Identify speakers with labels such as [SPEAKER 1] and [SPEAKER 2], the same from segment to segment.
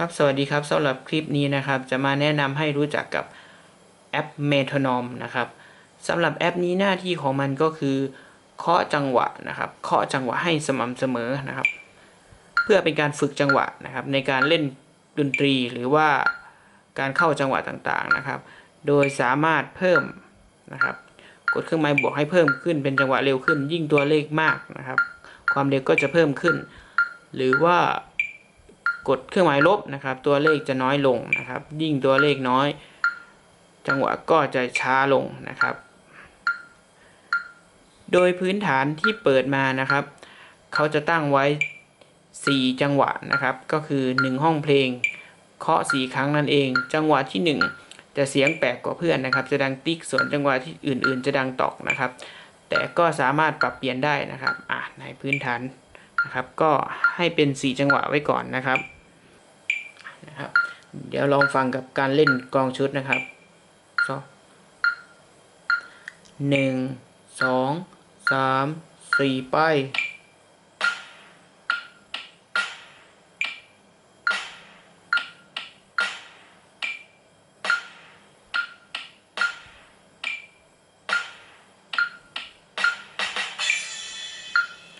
[SPEAKER 1] ครับสวัสดีครับสำหรับคลิปนี้นะครับ จะมาแนะนำให้รู้จักกับแอป Metronome นะครับสำหรับแอปนี้หน้าที่ของมันก็คือเคาะจังหวะนะครับเคาะจังหวะให้สม่ำเสมอนะครับ เพื่อเป็นการฝึกจังหวะนะครับ ในการเล่นดนตรีหรือว่าการเข้าจังหวะต่างๆนะครับ โดยสามารถเพิ่มนะครับ กดเครื่องหมายบวกให้เพิ่มขึ้นเป็นจังหวะเร็วขึ้น ยิ่งตัวเลขมากนะครับ ความเร็วก็จะเพิ่มขึ้น หรือว่า กดเครื่องหมายลบนะครับ ตัวเลขจะน้อยลงนะครับ ยิ่งตัวเลขน้อย จังหวะก็จะช้าลงนะครับ โดยพื้นฐานที่เปิดมานะครับ เขาจะตั้งไว้ 4 จังหวะนะครับ ก็คือ 1 ห้องเพลง เคาะ 4 ครั้งนั่นเอง จังหวะที่ 1 จะเสียงแปลกกว่าเพื่อนนะครับ จะดังติ๊กส่วนจังหวะที่อื่น ๆ จะดังตอกนะครับ แต่ก็สามารถปรับเปลี่ยนได้นะครับอะในพื้นฐานนะครับก็ให้เป็น 4 จังหวะไว้ก่อนนะครับ นะครับ เดี๋ยวลองฟังกับการเล่นกองชุดนะครับสองหนึ่งสองสามสี่ไป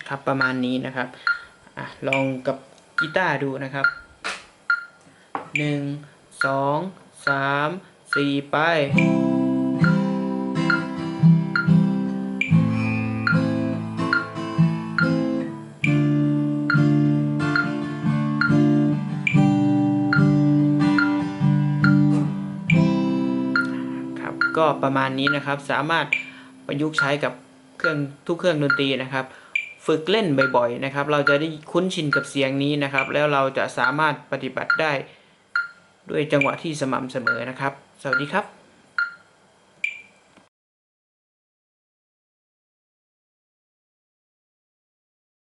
[SPEAKER 1] ครับประมาณนี้นะครับอะลองกับกีตาร์ดูนะครับ หนึ่งสองสามสี่ไปครับก็ประมาณนี้นะครับสามารถประยุกต์ใช้กับเครื่องทุกเครื่องดนตรีนะครับ ฝึกเล่นบ่อยๆนะครับ เราจะได้คุ้นชินกับเสียงนี้นะครับ แล้วเราจะสามารถปฏิบัติได้ ด้วยจังหวะที่สม่ำเสมอนะครับ สวัสดีครับ